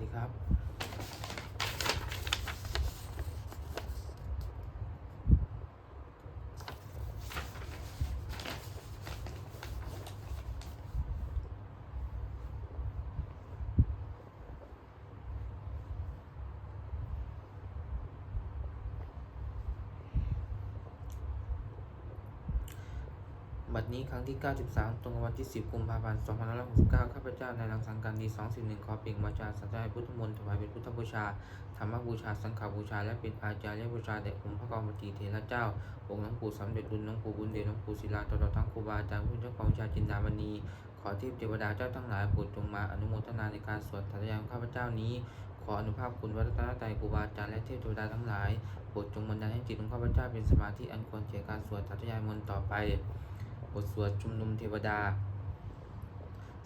ดีครับ บัดนี้ครั้งที่ 93 ตรงกับวันที่ 10 กุมภาพันธ์ 2569 ข้าพเจ้านายรังสังการดี241ขอเปล่งวาจาสัจจะพุทธมนต์ถวายเป็นพุทธบูชา ธรรมบูชา สังฆบูชา และเป็นอาจารย์บูชาแด่องค์พระกรมตีเถระเจ้า องค์หลวงปู่สำเร็จรุ่นหลวงปู่บุญเดชหลวงปู่ศิลาตลอดทั้งครูบาอาจารย์ผู้เจ้าของชาจินดามณี ขอเทพเทวดาเจ้าทั้งหลายโปรดจงมาอนุโมทนาในการสวดธรรมยาข้าพเจ้านี้ขออนุภาพคุณวัฒนตรัยครูบาอาจารย์และเทพเทวดาทั้งหลายโปรดจงบันดาลให้จิตของข้าพเจ้าเป็นสมาธิอันควรแก่การสวดธรรมยามนต์ต่อไป บทสวดชุมนุมเทวดา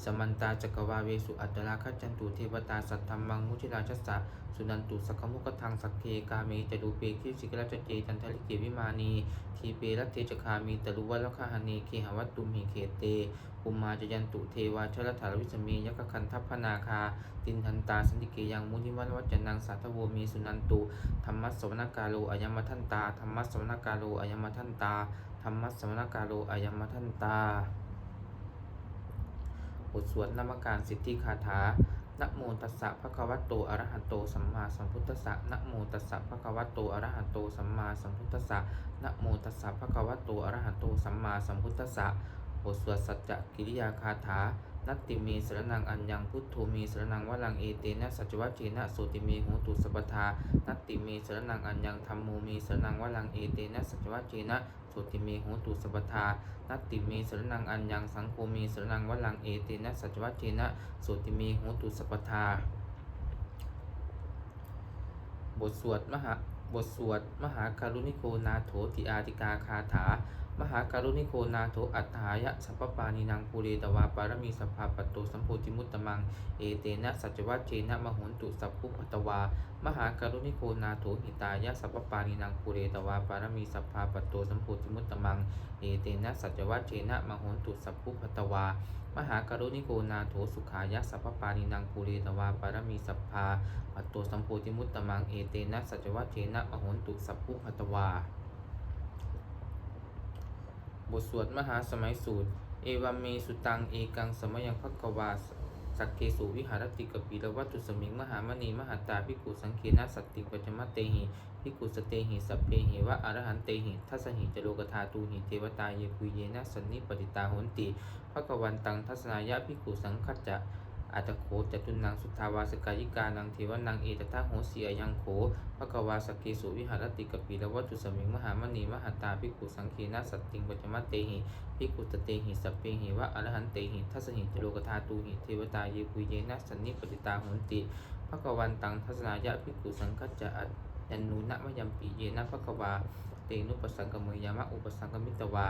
สมันตาจักรวาเวสุอัตตราคัจจันตุเทวตาสัทธรรมังมุทิราชสะสุนันตุสักขมุกทังสักเคกาเมจดูเปคิสิกรัจเจจันทลิเกวิมานีทีเปรัตเทจคามีตรุวัลคหานีเคหวัตตุมีเขเตอุมาจยันตุเทวาชลถารวิสเมยกคันทัพนาคา ตินทันตาสันติเกยังมุนิวันวัจนังสัทธโวมีสุนันตุธรรมัสสวนกาโลอายมทันตาธรรมัสสวนกาโลอายมทันตา ธรรมะสมณกาโลอายมทันตา บทสวดนามการสิทธิคาถา นะโมตัสสะภะคะวะโต อะระหะโต สัมมาสัมพุทธัสสะ นะโมตัสสะภะคะวะโต อะระหะโต สัมมาสัมพุทธัสสะ นะโมตัสสะภะคะวะโต อะระหะโต สัมมาสัมพุทธัสสะ บทสวดสัจจะกิริยาคาถานัตติเมสรนังอัญญังพุทโธเมสรนังวลังเอเตนะสัจวัจเจนะโสติมโหตุสัพทานัตติเมสรนังอัญญังธรรมโมเมสรนังวลังเอเตนะสัจวัจเจนะ สติเมโหตุสัพทานัตติเมสรนังอัญญังสังโฆเมสรนังวลังเอเตนะสัจวัตเจนะโสติเมโหตุสัพทา บทสวดมหาบทสวด มหาคารุณิโคนาโถติอาติกาคาถา มหาการุณิโกนาโถอัฏฐายะสัพพปานินางภูเรตวาปารมีสัพพาปตโตสัมโพธิมุตตมังเอเตนะสัจวัจเจนะมหุนตุสัพพุปัตตวามหาการุณิโกนาโถหิตายะสัพพปานินางภูเรตวาปารมีสัพพาปตโตสัมโพธิมุตตมังเอเตนะสัจวัจเจนะมหุนตุสัพพุปัตตวามหาการุณิโกนาโถสุขายะสัพพปานินางภูเรตวาปารมีสัพพาปตโตสัมโพธิมุตตมัง เอเตนะสัจวัตเจนะมโหนตุสัพพุพัตวา บทสวดมหาสมัยสูตร เอวามเมสุตังเอกังสมยังพักวาสักเกสุวิหารติกปีละวัตตุสมิงมหามณีมหาตาพิกุสังเคนาสัตติปัจมัตเตหิพิกุสเตหิสัพเพหิวะอรหันเตหิทัสหิจโลกธาตูหิเทวตาเยคุเยนะสันนิปติตาโหนติภกวันตังทัศนายะพิกุสังคัจจะ อัตโขจตุนังสุทธาวาสกายิกานังเทวนังเอตตาโหเสียยังโขภควาสกเกสุวิหารติกปีละวัตุสมิงมหามณีมหาตาภิกขุสังคีนาสัตติงปัจจมัตเตหิภิกขุตเตหิสัพเพหิวะอรหันเตหิทัสหิจโลกธาตูหิเทวตาเยคุเยนะสันนิปติตาโหนติภควันตังทัศนายะภิกขุสังคัจจะอัตยันนุนะมะยัมปีเยนะภควาเตนุปสังกเมยามะอุปสังกมิตวา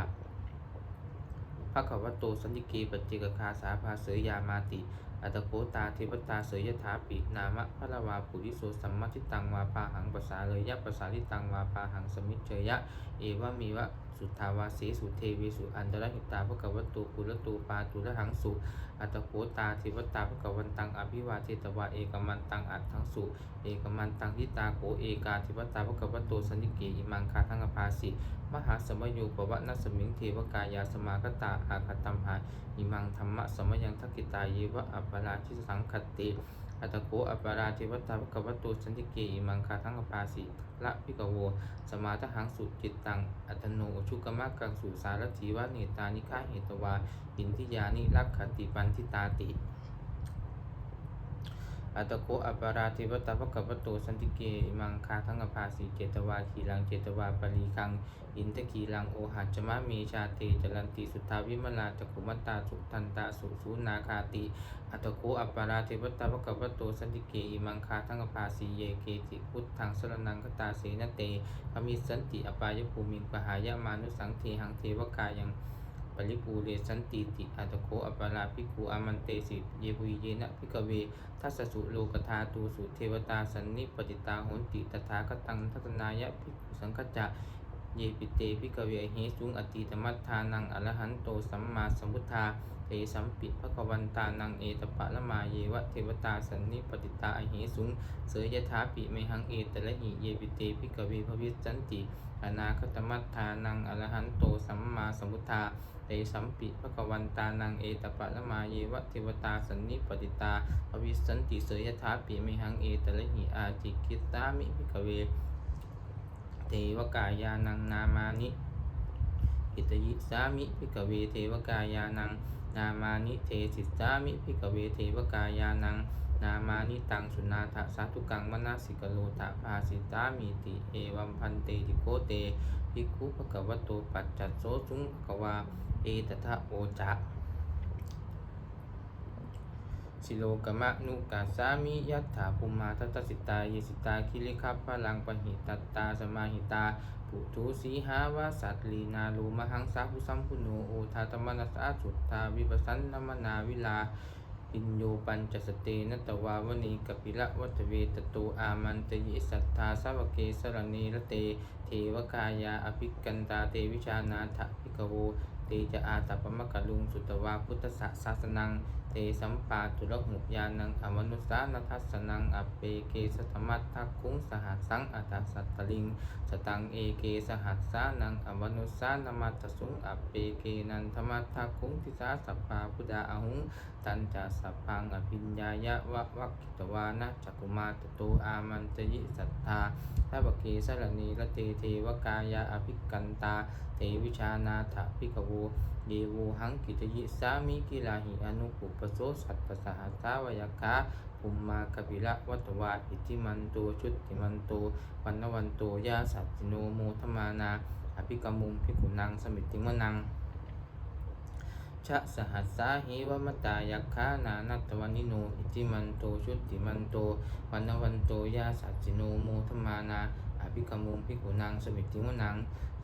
ภะคะวะโตสันติเกปัจเจกคาสาภาเสยยามาติ อัตโกตาเทวตาเสยยถาปินามะพะละวาปุริโสสัมมาทิตังวาปาหังภาษาเลยยะภาษาลิตังวาปาหังสมิเจยะ เอวามีวะ สุทธาวาสีสุเทวีสุอันตรหิตาภะคะวะโตปุระตูปาตุระหังสุอัตโกตาเทวตาภะคะวันตังอภิวาเทตวาเอกมันตังอัตถังสุเอกมันตังทิตาโขเอกาเทวตาภะคะวะโตสันติเกอิมังคาทังอภาสิมหาสมยุปวะนัสสมิงเทวกายาสมากตาอาคตัมหาอิมังธรรมะสมยังทักกิตาเยวะอัปปราชิสังคติ อัตโกอัปปราทิวัตตาภควตุสันติเกอิมังคาทังกปาสีละพิกโว สมาทหังสุจิตตัง อัตโนชุกมะกังสุสารถีวะเนตานิฆาเหตวาอินทิยานิรักขติปันทิตาติ อัตโกอัปปราทิวตาภควโตสันติเกอมังคาทังอภาสีเจตวาขีลังเจตวาปรีคัง อินทกีลังโอหัจมะเมชาเตจรันติสุทธาวิมลาจักขุมัตตาสุทันตาสุสูนาคาติอัตโกอัปปาราเทวตาภควโตสันติเกอมังคาทังอภาสีเยเกติพุทธังสรนังคตาเสนเตพมิสันติอปายภูมิงปหายามานุสังเทหังเทวกายัง ปริปูเรสันติติอัตโคอัปปาราภิกขุอามันเตสิเยหุยเยนะภิกเวทัสสุโลกธาตูสุเทวตาสันนิปติตาโหนติตถาคตังทัตนายะภิกขุสังคจะเยปิเตพิกเวหิสุงอติตมัฏฐานังอรหันโตสัมมาสัมพุทธาเตสัมปิภควันตานังเอตปะละมาเยวะเทวตาสันนิปติตาอหิสุงเสยยถาปิเมหังเอตละหิเยปิเตพิกเวภวิสันติอนาคตมัฏฐานังอรหันโตสัมมาสัมพุทธา สัมปิภควันตานังเอตปะละมาเยวะเทวตาสันนิปติตาภวิสันติเสยยถาปิเมหังเอตละหิอาจิกิตามิพิกเวเทวกายานังนามานิอิตยิสามิพิกเวเทวกายานังนามานิเทสิสามิพิกเวเทวกายานังนามานิตังสุนาทะสาธุกังมนาสิกโลทะภาสิตามิติเอวัมพันเตติโกเตภิกขุภกวโตปัจจัตโสสุงภควา เอตทะโอจะสิโลกมะนุกาสามิยัตถาภูมาทัตสิตาเยสิตาคิริคัพพลังปหิตัตตาสมาหิตาปุถุสีหาวาสัตลีนาลูมหังสาภุสัมพุโนโอทาตมนัสสาสุทธาวิปัสสันนมนาวิลาปิญโยปัญจสเตนตวาวณีกปิละวัตเวตโตอามันตยิสัทธาสาวเกสรณีรเต เทวกายาอภิกันตาเตวิชานาถภิกโวเตจะอาตปมะกะลุงสุตวาพุทธสสาสนัง เตสัมปาตุลหุยานังอมนุสานัทัสนังอเปเกสธรรมัตทักคุงสหัสสังอัตสัตตลิงสตังเอเกสหัสสานังอมนุสานมัตสุงอเปเกนันธรรมัตทักคุงทิสาสัพพาพุทธาอหุงตันจะสัพพังอภิญญายะวะวักิตวานะจักุมาตโตอามันตยิสัทธาทัพเกสรณีละเตเทวกายะอภิกันตา ตวิชานาถภิกขโวเยวูหังกิตยิสามิกิลาหิอนุปุปโสสัตตสหัสสาวยคาภูมมากบิละวัตวาอิติมันโตชุดติมันโตวันนวันโตยาสัจจิโนโมทมานาอภิกมุงพิกุนังสมิติมนังชะสหัสสาหิวมตายคานานัตวันิโนอิติมันโตชุติมันโตวันนวันโตยาสัจจิโนโมทมานา อภิกมุงพิกุนังสมิติมนัง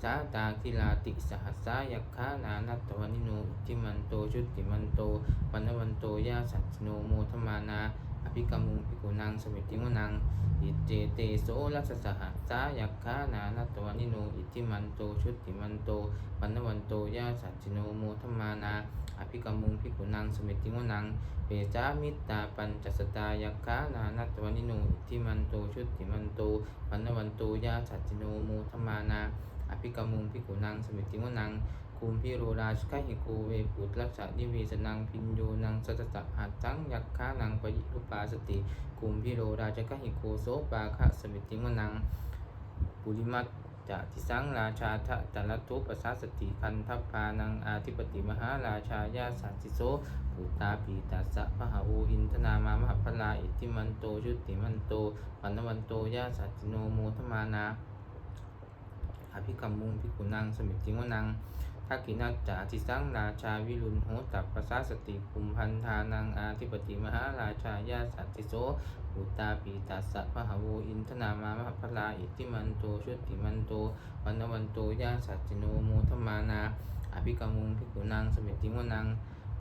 สาตาคิลาติสหัสสายักขานานัตวนิโนทิมันโตชุติมันโตปันวันโตยาสัจโนโมธมานา อภิกรรมุงพิกุนังสมิติมนัง อิเจเตโสรัสสหัสายักขานานตวันิโน อิติมันโต ชุติมันโตวันนวันโตยาสัจจิโนโมทมานา อภิกรรมุงพิกุนังสมิติมนัง เปจามิตตาปัญจสตายักขานานตวันิโน อิติมันโต ชุติมันโตวันนวันโตยาสัจจิโนโมทมานา อภิกรรมุงพิกุนังสมิติวนัง คุมพิโรราชกหิโกเวปุตรักษานิเวสนังพินโยนังสัตตะหัตจังยักขานังปยิรุปาสติคุมพิโรราชกหิโกโสปาคะสมิติวนังปุริมัตจะทิสังราชาทะตละทุปสาสติคันทัพพานังอาธิปติมหาราชายาสัจิโสปุตตาปีตัสสะพหาโออินทนามามหพลาอิติมันโตชุติมันโตปันวันโตยาสัจิโนโมทมานาอภิกรรมุงพิกุนังสมิติวนัง ทักขินัจจาทิสังราชาวิรุณโหตับปปสาสติภุมพันธานังอาธิปติมหาราชายาสัตติโสปุตตาปีตัสสะพหาโวอินทนามามหพลาอิติมันโตชุติมันโตวันวันโตยาสัจจิโนโมธมานาอภิกรรมุงพิกุนังสมิติวนัง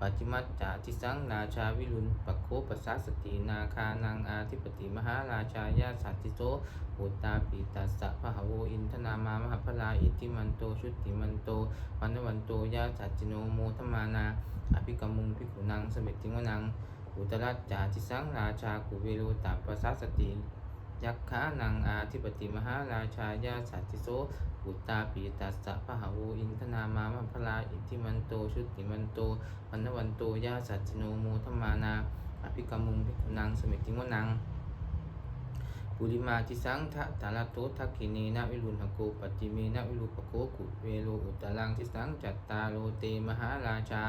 ปัจจิมัจจาทิสังราชาวิรุณปโคปัสาสตินาคานังอาธิปติมหาราชายาสัตติโสปุตาปีตัสสะพหโวอินทนามามหพลาอิติมันโตชุติมันโตวันวันโตยาสัจจิโนโมทมานาอภิกรรมุงพิกุนังสมิติวนังอุตรัจจาทิสังราชากุเวโรตัปปสาสติ ยักขานังอาธิปติมหาราชายาสัจิโสปุตตาปีตัสสะพหาวอินทนามามัพลาอิทิมันโตชุติมันโตวันนวันโตยาสัจจโนโมธมานาอภิกรรมุงพิกุนังสมิติมนัง ปุริมาทิสังทะตาลโตทักขินีนาวิรุณหโกปัจจิเมนาวิรุปโกกุเวโลอุตตรังทิสังจัตตาโลเตมหาราชา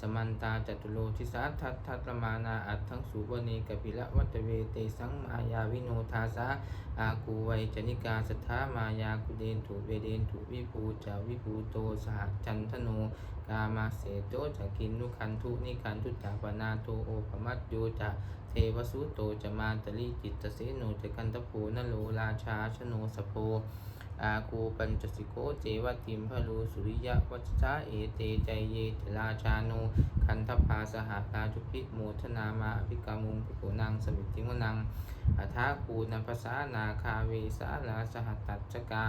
สมันตาจัตุโลทิสาทัตทัตมานาอัตทั้งสุวเนกปิละวัตเวเตสังมายาวิโนทาสาอากูไวจนิกาสัทธามายากุเดนถุเวเดนถุวิภูจาวิภูโตสหจันทโนกามาเสโตจะกินนุคันทุนิคันทุจาปนาโตโอปมัตโยจะเท วสุโตจะมาตลิจิตเสโนจะกันตะโพนโลราชาชโนสโพอาคูปัญจสิโกเจวติมพลูสุริยะวัชชาเอเตใจเยเถราชาโนคันทพาสหัสนาจุพิโมทนามาอภิกามุงภิกนังสมิติวนังอัฐาคูนัภาษานาคาเวสาลาสหตัจจกา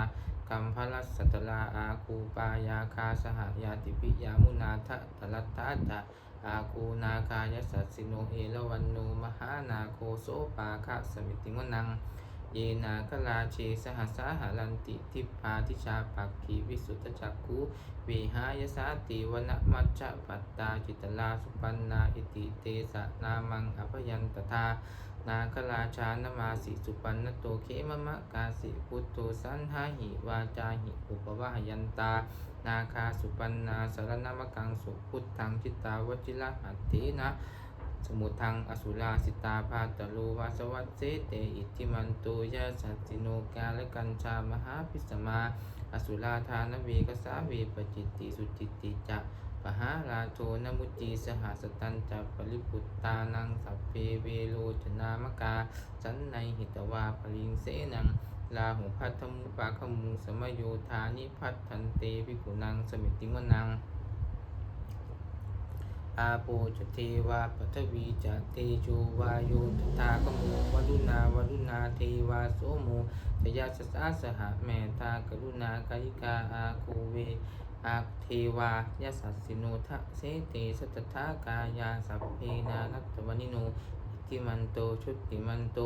กัมพลัสสตลาอาคูปายาคาสหยาติปิยามุนาทะตลัตตาตะ อาคูนาคายสัสสิโนเอลวันโนมหานาโคโสปาคะสมิติวนัง เยนาคลาเชสหัสาหารันติทิพาทิชาปักขีวิสุทธจักขุวิหายสาติวนมัจจปัตตาจิตลาสุปันนาอิติเตสะนามังอภยันตถานาคลาชานมาสิสุปันนโตเขมมะกาสิพุทโธสันหาหิวาจาหิอุปวาหยันตา นาคาสุปันนาสารนามกังสุพุทธังจิตตาวจิระหัตถินะ สมุทังอสุราสิตาภาตโลวาสวัสเสเตอิทิมันโตยะสัจจิโนกาและกัญชามหาพิสมา อสุราธานเวกสาเวปจิตติสุจิตติจะปหาราโทนมุจีสหสตันจะปริปุตตานังสัพเพเวโรจนามกาสันในหิตวาปริงเสนัง ลาหุพัทธมุปาคมุงสมโยธานิพัทธันเตภิกุนังสมิติวนังอาโปจเทวาปัทวีจะเตโชวาโยตถาคโมวรุณาวรุณาเทวาโสโมชยาสสาสหะแมตากรุณากายิกาอาโคเวอาเทวายาสัสสิโนทะเสเตสัตถากายาสัพเพนานัตวนิโนอิติมันโตชุติมันโต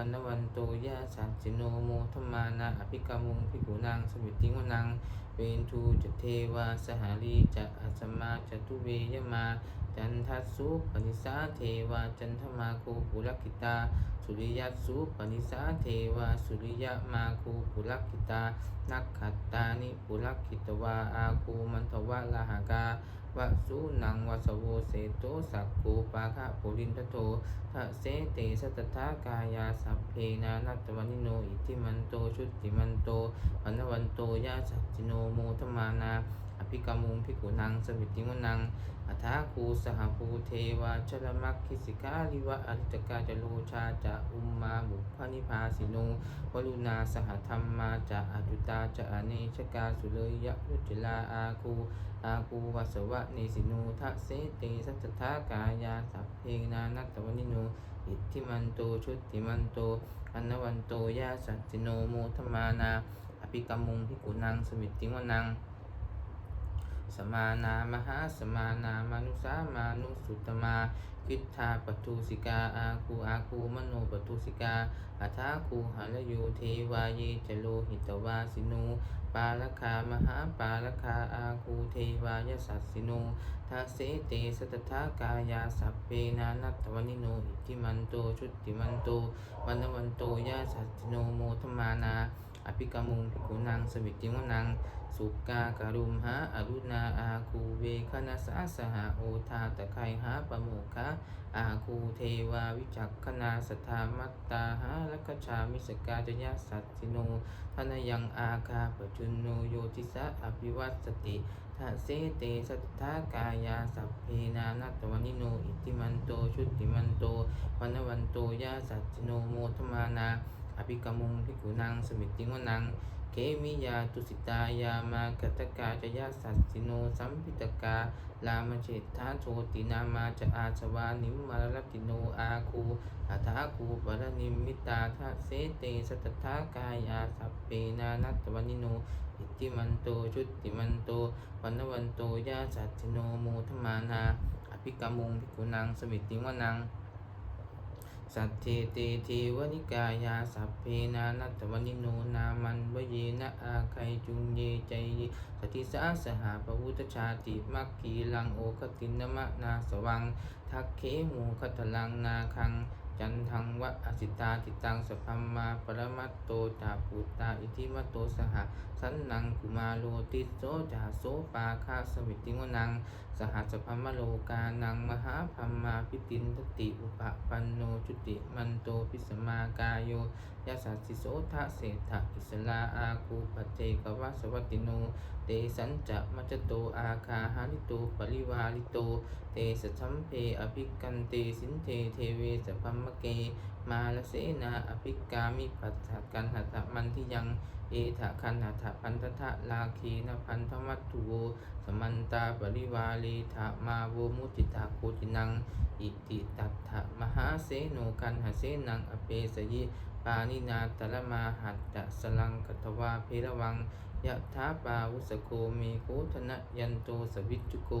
วันวันโตยาสัสสิโนโมธรรมานาอภิกามุงภิกุนางสมิติวนังเวนทูจเทวาสหารีจะอัสมาจะทุเวยมาจันทัสสุปนิสาเทวาจันทมาคูปุรกิตา สุริยัสสุปนิสาเทวาสุริยมาคูปุรกิตา นักขัตตานิปุรกิตวาอาคูมันทวะลาหากา วะสุนังวสโวเสโตสักกูปาคะปุรินทโททะเสเตสัตถากายาสัพเพนานัตตวนิโนอิทิมันโตชุติมันโตปนนวันโตยาสัจจิโนโมทมานา อภิกามุงภิกุนังสมิติวนังอัฐาคูสหภูเทวาชลมักคิสิกาลิวะอริตกาจโลชาจะอุมมาบุพนิพาสิโนวรุณาสหธรรมาจะอจุตาจะอเนชกาสุเลยยะรุจลาอาคูอาคูวัสวะเนสิโนทะเสเตสัจทากายาสัพเพนานัตตวนิโนอิทธิมันโตชุติมันโตอันนวันโตยาสัจจิโนโมทมานาอภิกามุงภิกุนังสมิติวนัง สมานามหาสมานามานุสามานุสุตมาคิทธาปทุสิกาอาคูอาคูมโนปทุสิกาอัฐาคูหารโยเทวายจโลหิตวาสิโนปาลคามหาปาลคาอาคูเทวายสัสสิโนทัสเสเตสัตถากายาสัพเพนานัตวนิโนอิทิมันโตชุติมันโตวันวันโตยาสัสสิโนโมทมานา อภิกามุงภิกขุนังสมิติวนัง สุกาการุมหาอรุณาอาคูเวคณสาสหโอทาตะไคหาปโมคะ อาคูเทวาวิจักขณาสทามัตตาหาลักชามิสกาจยะสัตติโนทนยังอาคาปจุนโนโยติสะอภิวัตสติทะเสเตสัทธากายาสัพเพนานัตตวนิโนอิติมันโตชุติมันโตวันวันโตยาสัจจิโนโมทมานาอภิกมุงภิกุนังสมิติวนัง เขมิยาตุสิตายามากตกาจยาสัสสิโนสัมพิตกาลามเจตทาโชตินามาจะอาชวานิมมารลติโนอาคูอัฐาคูปรนิมิตาทะเสเตสัตถากายาสัพเพนานัตตวนิโนอิติมันโตชุติมันโตวันวันโตยาสัจจิโนโมทมานาอภิกามุงภิกุนังสมิติวนัง สัทเทตเทวนิกายาสัพเพนานัตวนิโนนามันวเยนะอาไคจุงเยใจยสติสาสหาปวุตชาติมักคีลังโอคตินมะนาสวัง ทักเขมูคัตลังนาคัง จันทังวะอสิตาติตังสพัมมาปรมัตโตจาปุตตาอิทิมโตสห สันนังกุมาโลติโสจาโสปาคาสมิติวนัง สหัสพัมมโลกานังมหาพัมมาพิตินทติอุปปันโนจุติมันโตพิสมากายโยยาสัสสิโสทะเศรษฐอิสลาอาคูปเจกวะสวัตติโนเตสัญจะมัจโตอาคาหาริโตปริวาริโต เตสัชัมเพอภิกันเตสินเทเทเวสพัมมะเก มาลเสนาอภิกามิปัสสะกันหัตมันทิยัง เอถะคันหัตถะพันธทะลาคีนพันธมัตถุโวสมันตาปริวาลีถะมาโวมุติตาโคตินัง อิติตัตถะมหาเสโนกันหเสนังอเปสยิปานินาตละมาหัตตะสลังกัตวาเพรวัง ยะถาปาวุสโกเมโคธนะยันโตสวิจุโก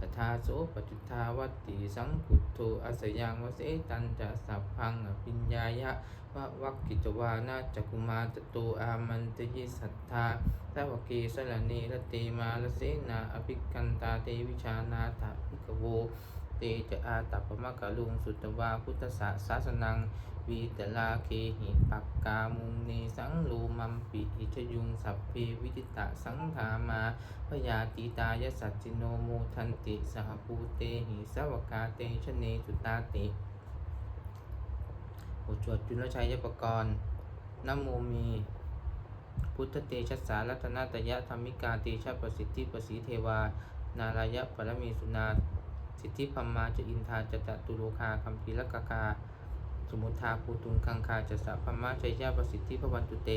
ตถาโสปจุทาวัตติสังพุโธอาสยังวเสตันจะสัพพังอภิญญายะวะวักกิจวานาจักุมารตโตอามันตยิสัทธาทาวเกสลเนรเตมาลเสนาอภิกันตาเตวิชานาถาภิกโว เตจะอาตัปปมะกะลุงสุตวาพุทธศาสาสนัง วีตลาเคหิปักกามุงเนสังโลมัมปิอิชยุงสัพเพวิติตะสังขามาพยาติตายสัจจิโนโมทันติสหภูเตหิสวกาเตชเนจุตาติโอจวดจุลชัยยปกรณ์นโมมีพุทธเตชะสารัตนาตยะธรรมิกาเตชะประสิทธิประสีเทวา นารายะปรมีสุนา สิทธิพัมมาจะอินทาจะตะตุโลคาคัมภีรกกา สมุทาภูตุงคังคาจะสัพพมะชัยยะประสิทธิพวันตุเต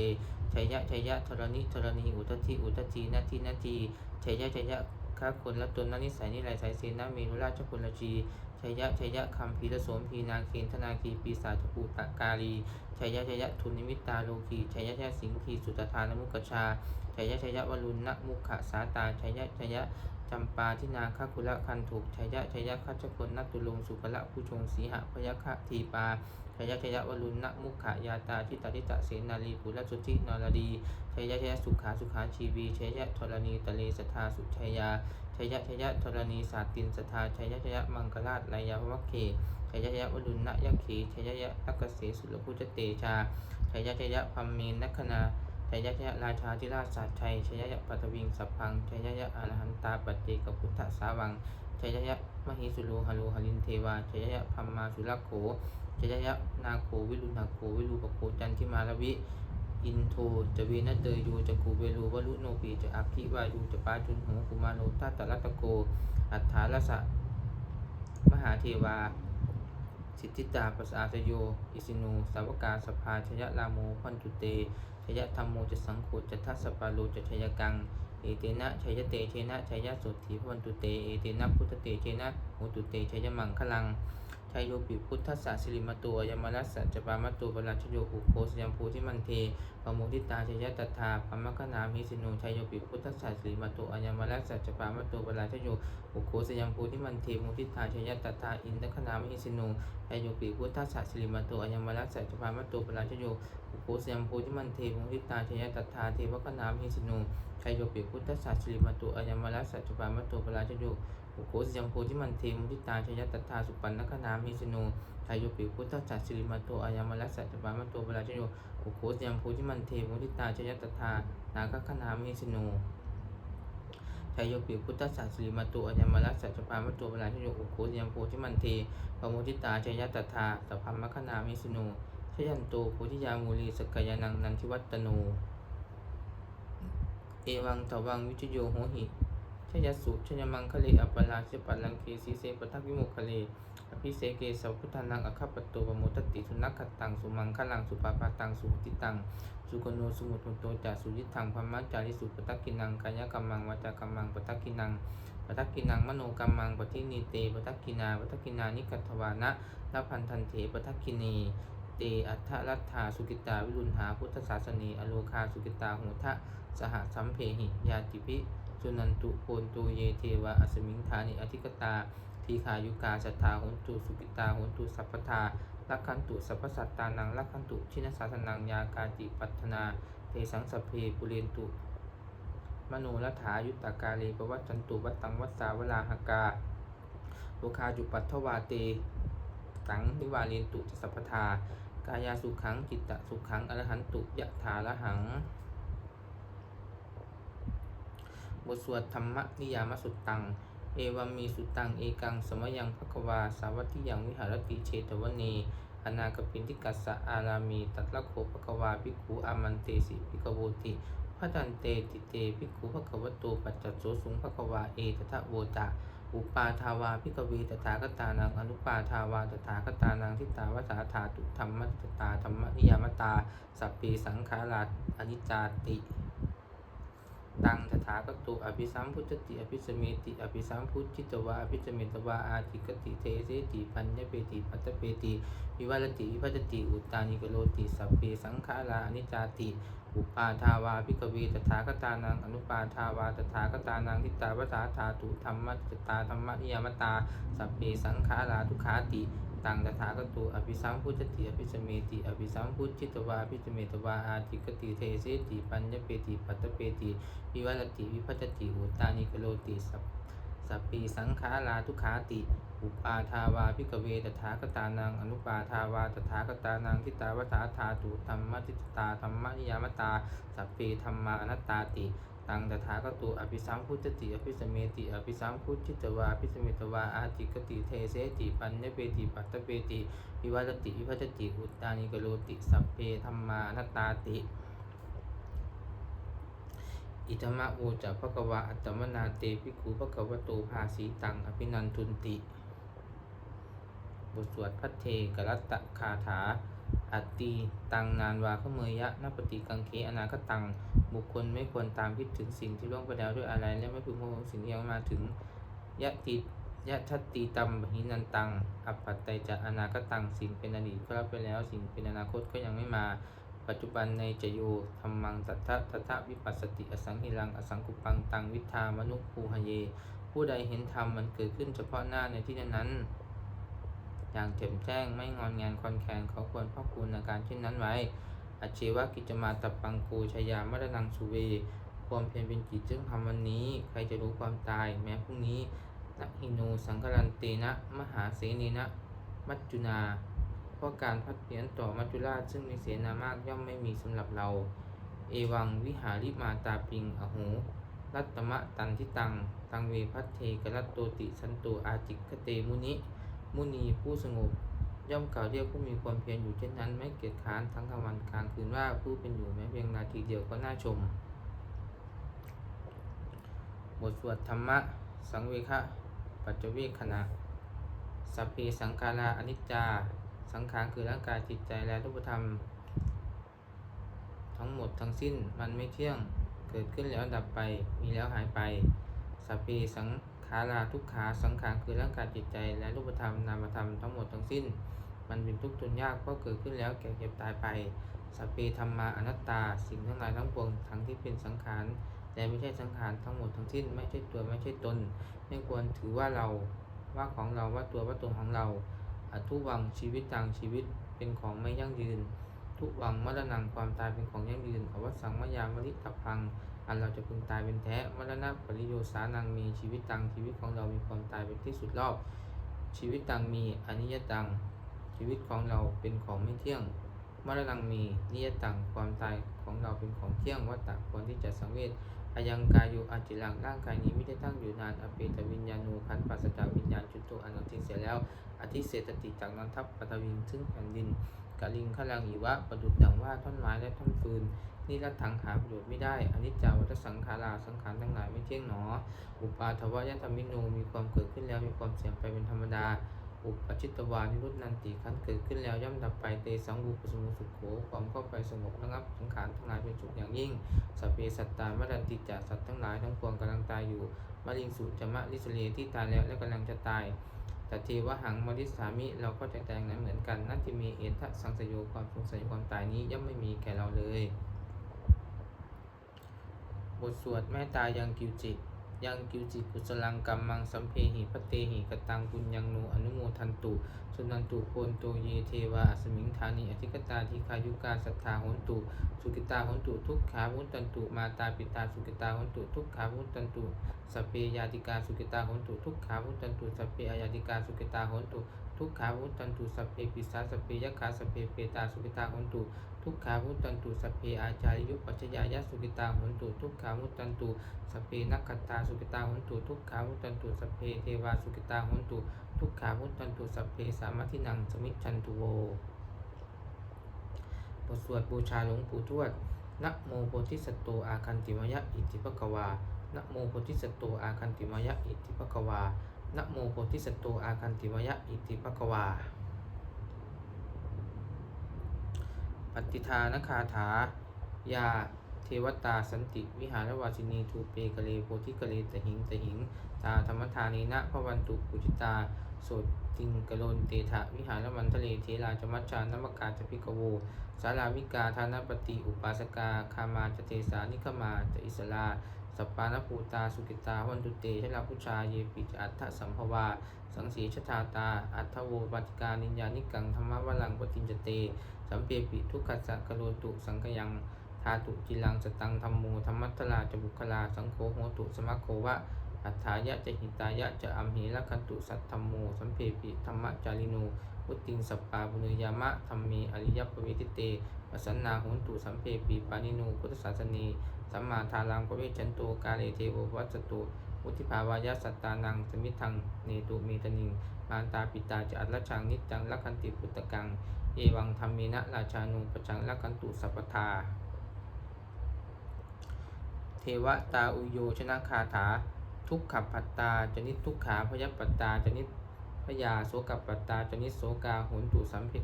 ชัยยะชัยยะธรณิธรณีอุทธิอุทธีนาทีนาทีชัยยะชัยยะข้าคนละตนนนิสัยนิไรสายเสนาเมรุราชพลจีชัยยะชัยยะคัมภีรโสมพีนาเคนธนาคีปีศาจภูตกาลีชัยยะชัยยะทุนนิมิตาโลกีชัยยะชัยยะสิงคีสุตทานมุกชาชัยยะชัยยะวรุณนมุขะสาตาชัยยะชัยยะ จำปาทินาคคุละคันถูกชัยยะชัยยะคัจคนนัตตุลงสุภละผู้ชงสีหะพยคะทีปาชัยยะชัยยะวรุณนะมุขายาตาทิตาทิตะเสนาลีปุระสุทธินรดีชัยยะชัยยะสุขาสุขาชีวีชัยยะธรณีตะเลสทาสุชัยยาชัยยะชัยยะธรณีสาตินสทาชัยยะชัยยะมังกราชไลยวัคเคชัยยะชัยยะวรุณนะยัคขีชัยยะยะตักกเสสุรพุจเตชาชัยยะชัยยะพัมเมนนัคคณา ชยยะชยะราชาธิราชสัจชัยชยยะปัตวิงสัพพังชยยะอรหันตาปัจเจกพุทธสาวังชยยะมหิสุโลหะโลหลินเทวาชยยะพัมมาสุรโขชยยะนาโควิรุณาโควิรูปโคจันทิมาลวิอินโทจะเวนะเตยยูจะกูเวรูวรุโนปีจะอักขิวายูจะปาจุนหูกุมาโนทัตตะรัตโก อัฏฐาลสะมหาเทวา สิทธิตาปัสสาสโย อิสินูสาวกาสภาชยะลาโมพันตุเต ชยธรรมโมจะสังโฆจะทัสสปารูจะชยกัง เอเตนะชยเตเชนะชยโสถีพวันตุเต เอเตนะพุทธเตเชนะโหตุเตชยมังคลัง ชายโยปิพุทธสสะสิริมตัวยมรัสสะจปามตุปราชโยอุโคสยามภูที่มันเทปโมทิตาชยตถาปมคนามิสิโนชายโยปิพุทธสสะสิริมตุอยมรัสสะจปามตุปราชโยอุโคสยามภูที่มันเทโมทิตาชยตถาอินทคนามิสิโนชายโยปิพุทธสสะสิริมตุอยมรัสสะจปามตุปราชโยอุโคสยามภูที่มันเทวงทิตาชยตัตถาเทวคณามหิสิโนชัยโยปิพุทธศาสตริมาตุอยมรัสสัจจุปามัตตุปราชโยอุโคสยามภูที่มันเทวงทิตาชยตัตถาสุปันนคณามิสิโนชัยโยปิพุทธศาสตริมาตุอายามรัสสัจจุปามัตตุปราชโยอุโคสยามภูที่มันเทวงทิตาชยตัตถานาคคณามิสิโนชัยโยปิพุทธศาสตริมาตุอายมรัสสัจจุปามัตตุปราชโยอุโคสยามภูที่มันเทปโมทิตาชยตัตถาสัพพมคณามิสิโนชยันโตโพธิยามูลีสกยานังนันทิวัตโน เอวังตวังวิจโยโหหิ ชยสุชยมังคะเลอัปปลาชปัลลังเคสีเสปทักวิโมคเลอภิเสเกสาวพุทธานังอคัปโตปโมตติสุนักขตังสุมังคะลังสุปาปาตังสุติตังสุกโนสุมุตุโตจาสุยิทังพมัจจาริสุปทักกินังกายกรรมังวาจากรรมังปทักกินังปทักกินังมโนกรรมังปทินีเตปทักกินาปทักกินานิกัตถวานะละพันธันเถปทักกินีเตอัฏฐรัตถาสุกิตาวิรุณหาพุทธศาสนีอโลคาสุกิตาโหทะสหสัมเพหิยาติพิ สุนันตุโพนตุเยเทวะอสมิงธานิอธิกตา ทีขายุกาสัทธาโหนตุสุกิตาโหนตุสัพพทาลักขันตุสัพพสัตตานังลักขันตุชินสาสนังยากาติปัฒนาเทสังสเพปุเรนตุ มโนรัฐายุตตากาเลปวัจันตุวัตตังวัสสาวลาหกาโลคาจุปัทวาเตสังนิวาเรนตุจะสัพพทากายาสุขังจิตตสุขังอรหันตุยะถาละหัง บทสวดธรรมนิยามสุตตัง เอวัมมีสุตตัง เอกัง สมยังภควา สาวัตติยังวิหารติเชตวเนอนาคปินทิกัสสะอารามี ตัตละโคภควาภิกขุอามันเตสิภิกโวติพระจันเตติเตภิกขุภควโตปัจจโสสุงภควาเอตทะโวตะอุปาทาวาภิกเวตถาคตานังอนุปาทาวาตถาคตานังทิตาวสาธาตุธรรมตตาธรรมนิยามตาสัพเพสังขาราอนิจจาติ ตังตถาคตุอภิสัมพุทธติอภิสเมติอภิสัมพุทธิตวาอภิสเมตวาอาติกติเทเสติปัญญเปติปัตเปติวิวัลติวิพัจติอุตตานิกโลติสัพเพสังขาราอนิจจาติอุปาทาวาภิกเวตถาคตานังอนุปาทาวาตถาคตานังทิตาวสาธาตุธรรมะตตาธรรมะนิยามตาสัพเพสังขาราทุขาติ ตังตถาคตุอภิสัมพุทธติอภิสเมติอภิสัมพุทธิตวาอภิสเมตวาอาติกติเทเสติปัญญเปติปัตตเปติวิวัลติวิพัจติอุตานิกโลติสัพสัพปีสังขาราทุขาติ อุปาทาวาภิกเวตถาคตานังอนุปาทาวาตถาคตานังทิตาวสาธาตุธรรมทิตตาธรรมนิยามตา สัพเพธรรมาอนัตตาติ ตังตถาคตุอภิสัมพุทธติอภิสเมติอภิสัมพุทธิตวาอภิสเมตวาอาติกติเทเสติปัญญเปติปัตตเปติวิวัตติวิพัจติอุตตานิกโลติสัพเพธรรมานตาติ อิธมะโอจะภะคะวะอัตมนาเตภิกขุภะคะวะโตภาสีตังอภินันทุนติ บทสวดพัทเทกรัตตคาถา อัตตีตังนานวาขเมยะนปฏิกังเคอนาคตัง บุคคลไม่ควรตามคิดถึงสิ่งที่ล่วงไปแล้วด้วยอะไร และไม่พึงพงสิ่งที่ยังมาถึงยะติยะทัตติตัมบหินันตัง อัปปัตไตจะอนาคตัง สิ่งเป็นอดีตก็รับไปแล้ว สิ่งเป็นอนาคตก็ยังไม่มา ปัจจุบันในจโยธรรมังสัทธะทัทธะวิปัสสติอสังหิรังอสังกุปังตังวิทามนุภูหเย ผู้ใดเห็นธรรมมันเกิดขึ้นเฉพาะหน้าในที่นั้น อย่างแจ่มแจ้งไม่งอนงานคอนแคนเขาควรพ่อคุณอาการเช่นนั้นไว้อเชวะกิจมาตับปังกูชยามรนังสุเวความเพียรเป็นจิตซึ่งทำวันนี้ ใครจะรู้ความตาย แม้พรุ่งนี้นะหินูสังกรันเตนะ มหาเสนีนะ มัจจุนา เพราะการพัดเพียนต่อมัจจุราชซึ่งมีเสนามากย่อมไม่มีสำหรับเรา เอวังวิหาริมาตาปิงอโหรัตตมะตันทิตัง ตังเวพัทเทกรัตโตติสันโตอาจิกขเตมุนิ มุนีผู้สงบ ย่อมกล่าวเรียกผู้มีความเพียรอยู่เช่นนั้น ไม่เกียจค้านทั้งกลางวันกลางคืนว่าผู้เป็นอยู่แม้เพียงนาทีเดียวก็น่าชม บทสวดธรรมะ สังเวคะปัจจเวคขณะสัพเพสังขาราอนิจจา สังขารคือร่างกายจิตใจและรูปธรรม ทั้งหมดทั้งสิ้นมันไม่เที่ยงเกิดขึ้นแล้วดับไปมีแล้วหายไปสัพเพสังาราทุกขาสังขารคือร่างกายจิตใจ และรูปธรรมนามธรรมทั้งหมดทั้งสิ้น มันเป็นทุกข์ทนยากเพราะเกิดขึ้นแล้วแก่เก็บตายไปสัพเพธรรมาอนัตตาสิ่งทั้งหลายทั้งปวงทั้งที่เป็นสังขารแต่ไม่ใช่สังขารทั้งหมดทั้งสิ้นไม่ใช่ตัวไม่ใช่ตน ไม่ควรถือว่าเราว่าของเราว่าตัวว่าตนของเราอทุวังชีวิตต่างชีวิตเป็นของไม่ยั่งยืน ทุวังมรณังความตายเป็นของยั่งยืนอวสังมายามริตพัง อันเราจะพึงตายเป็นแท้มรณะปริโยสานังมีชีวิตตังชีวิตของเรามีความตายเป็นที่สุดรอบชีวิตตังมีอนิยตังชีวิตของเราเป็นของไม่เที่ยงมรณังมีนิยตังความตายของเราเป็นของเที่ยงวัตตะควรที่จะสังเวชอายังกายอยู่อจิลังร่างกายนี้ไม่ได้ตั้งอยู่นานอเปตวิญญาณูขันปัสสจาวิญญาณจุตุอนันติเสียแล้วอธิเศตติจากนันทับปฐวินซึ่งแผ่นดิน กะลิงขลังอีวะประดุดดังว่าท่อนไม้และท่อนฟืน นี่ละถังหาประโยชน์ไม่ได้อนิจจาวัฏสังขาราสังขารทั้งหลายไม่เที่ยงหนอ อุปาทวายตมิโนมีความเกิดขึ้นแล้วมีความเสื่อมไปเป็นธรรมดา อุปจิตตวานิรุตนันติขันเกิดขึ้นแล้วย่อมดับไปเตสังบูปสมุสุขโขความเข้าไปสงบระงับสังขารทั้งหลายเป็นสุขอย่างยิ่งสัพเพสัตตามรันติจะสัตว์ทั้งหลายทั้งปวงกำลังตายอยู่มะลิงสุจมะลิสเลที่ตายแล้วและกำลังจะตาย ตทีวหังมริสามิเราก็จะแต่งนั้นเหมือนกันนัตติมีเอทะสังสยโยความสงสัยความตายนี้ย่อมไม่มีแก่เราเลย บทสวดแม่ตายังกิวจิต ยังกิวจิตกุศลังกัมมังสัมเพหิปะเตหิกตังปุญญังโนอนุโมทันตุสุนันตุโคนโตเยเทวาอสมิงธานิอธิกตาทิคายุกาสัทธาโหนตุสุกิตาโหนตุทุกขาวุนตันตุมาตาปิตาสุกิตาโหนตุทุกขาวุนตันตุสัเพยาติกาสุกิตาโหนตุทุกขาวุนตันตุสัเพอยาติกาสุกิตาโหนตุทุกขาวุนตันตุสัเพปิสาสัเพยคขาสัเพเปตาสุกิตาโหนตุ ทุกขาวุตันตุสัพเพอาจาริยุปัจจยายะสุกิตาโหนตุทุกขาวุตันตุสัพเพนักขตาสุกิตาโหนตุทุกขาวุตันตุสัพเพเทวาสุกิตาโหนตุทุกขาวุตันตุสัพเพสามัทินังสมิจฉันตุโวบทสวดบูชาหลวงปู่ทวดนะโมโพธิสัตโตอาคันติมยะอิติภควานะโมโพธิสัตโตอาคันติมยะอิติภควานะโมโพธิสัตโตอาคันติมยะอิติภควา ปฏิทานคาถา ยา เทวตาสันติ วิหารวาสินีทูเปกะเลโพธิกะเลตหิงตหิง ตาธรรมทานีนะพระวันตุปุจิตาโสติงกะโลนเตถะวิหารมันทะเลเทราจมัจจานมกาจพิกโวสาราวิกาธานปฏิอุปาสกาคามาจเทสานิคมาจอิสลาสัปปานภูตาสุกิตาวันตุเตชลาพุชาเยปิจอัตถสัมภวา สังสีชตาตา อัตถโวปัติกานิญญานิกังธรรมวลังปตินจเต สัมเปปิทุกขัสสะกโลตุสังกยังทาตุจิลังสตังธรรมโมธรรมัตลาจบุคลาสังโฆโหตุสมัคโควะอัฏฐายะจะหิตายะจะอัมเหละคันตุสัทธรรมโมสัมเพปิธรรมจาริโนพุติงสปาบุญยามะธรรมเมอริยปเวทิเตวสันนาโหนตุสัมเพปิปานิโนพุทธศาสนีสัมมาทารังปเวชันโตกาเลเทโววัสตุมุทิภาวายะสัตตานังสมิทังเนตุเมตนิงมารตาปิตาจะอัตละชังนิจังลักันติพุตตะกัง เอวังธรรมเมนะราชานุปจังลักขันตุสัพทา เทวตาอุโยชนะคาถา ทุกขปัตตาจนิทุกขาพยปัตตาจนิพยาโสกปัตตาจนิโสกาโหนตุสัมภิ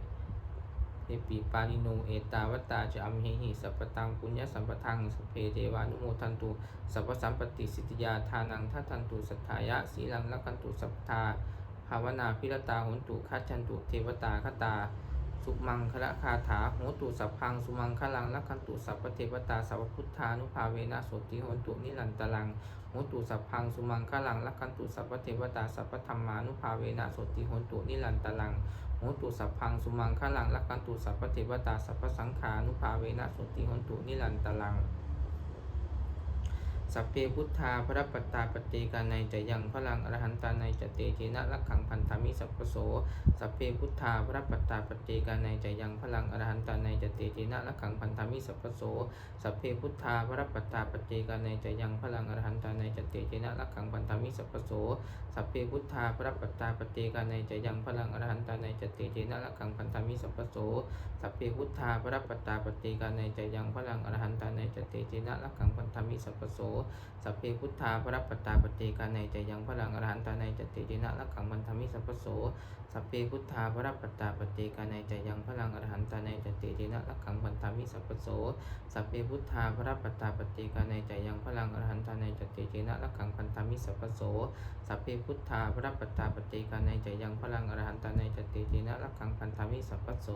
เอปิปานิโนเอตาวตาจะอัมเหหิสัพตังปุญญสัมปทังสเพเทวานุโมทันตุสัพสัมปติสิทธิยาทานังทัทันตุสัทธายะสีลังลักขันตุสัพทาภาวนาพิรตาโหนตุคัจฉันตุเทวตาคตา สุมังคละคาถาโหตุสัพพัง สุมังคลังลักขันตุสัพพเทวตาสัพพุทธานุภาเวนะโสติโหตุนิรันตลังโหตุสัพพัง สุมังคลังลักขันตุสัพพเทวตาสัพพธรรมานุภาเวนะโสติโหตุนิรันตลังโหตุสัพพัง สุมังคลังลักขันตุสัพพเทวตาสัพพสังขานุภาเวนะโสติโหตุนิรันตลัง สัพเพพุทธาพระปัตตาปฏิกาในจะยังพลังอรหันตาในจะเตเทนะลักขังพันธามิสัพพโสสัพเพพุทธาพระปัตตาปฏิกาในจะยังพลังอรหันตาในจะเตเทนะลักขังพันธามิสัพพโสสัพเพพุทธาพระปัตตาปฏิกาในจะยังพลังอรหันตาในจะเตเทนะลักขังพันธามิสัพพโสสัพเพพุทธาพระปัตตาปฏิกาในจะยังพลังอรหันตาในจะเตเทนะลักขังพันธามิสัพพโสสัพเพพุทธาพระปัตตาปฏิกาในจะยังพลังอรหันตาในจะเตเทนะลักขังพันธามิสัพพโสสัพเพพุทธาพระปัตตาปฏิกาในจะยังพลังอรหันตาในจติจินะลักขังมันธมิสัพโสสัพเพพุทธาพระปัตตาปฏิกาในจะยังพลังอรหันตาในจติจินะลักขังมันธมิสัพโสสัพเพพุทธาพระปัตตาปฏิกาในจะยังพลังอรหันตาในจติจินะลักขังพันธมิสัพโสสัพเพพุทธาพระปัตตาปฏิกาในจะยังพลังอรหันตาในจติจินะลักขังพันธมิสัพพโส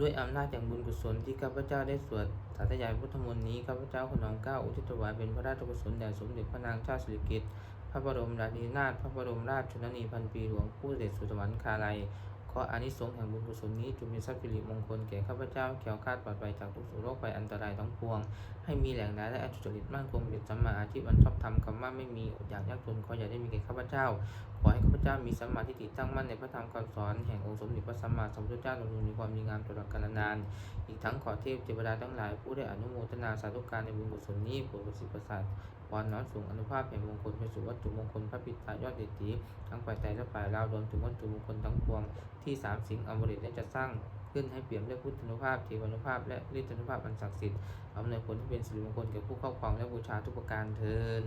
ด้วยอำนาจแห่งบุญกุศลที่ข้าพเจ้าได้สวดสาธยายพุทธมนต์นี้ข้าพเจ้าขอน้อมเก้าอุทิศถวายเป็นพระราชกุศลแด่สมเด็จพระนางเจ้าสิริกิติ์พระบรมราชินีนาถพระบรมราชชนนีพันปีหลวงผู้เสด็จสู่สวรรคาลัยขออานิสงส์แห่งบุญกุศลนี้จงมีทรัพย์สิริมงคลแก่ข้าพเจ้าแขวคาดปลอดภัยจากทุกโรคภัยอันตรายทั้งปวง ให้มีแหล่งรายได้อันสุจริตมั่นคงเป็นสัมมาอาชีพอันชอบธรรมคำว่าไม่มีอดอยากยากจนขออย่าได้มีแก่ข้าพเจ้า ขอให้ข้าพเจ้ามีสัมมาทิฏฐิตั้งมั่นในพระธรรมคำสอนแห่งองค์สมเด็จพระสัมมาสัมพุทธเจ้าดำรงมีความดีงามตลอดกาลนาน อีกทั้งขอเทพเทวดาทั้งหลาย ผู้ได้อนุโมทนาสาธุการในบุญกุศลนี้โปรดประสิทธิประสาทพรน้อมสูงอนุภาพแห่งมงคลไปสู่วัตถุมงคลพระปิตายอดเดชถีทั้งฝ่ายใจและฝ่ายเรารวมถึงวัตถุมงคลทั้งปวงที่สามสิงอมฤตได้จะสร้างขึ้นให้เปี่ยมด้วยพุทธนุภาพเทวานุภาพและฤทธานุภาพอันศักดิ์สิทธิ์อำนวยผลที่เป็นสิริมงคลแก่ผู้ครอบครองและบูชาทุกประการเทิน